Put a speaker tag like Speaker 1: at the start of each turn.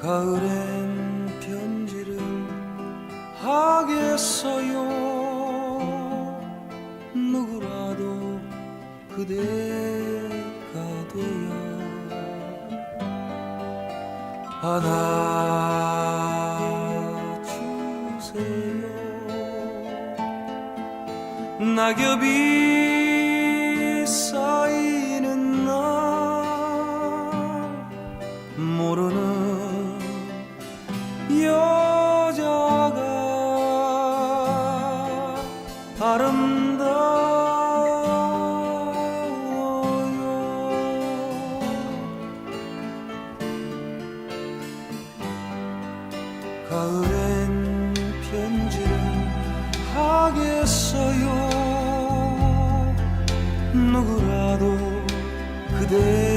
Speaker 1: 가을엔 편지를 하겠어요. 누구라도 그대가 되어 안아주세요. 낙엽이 여자가 아름다워요. 가을엔 편지를 하겠어요. 누구라도 그대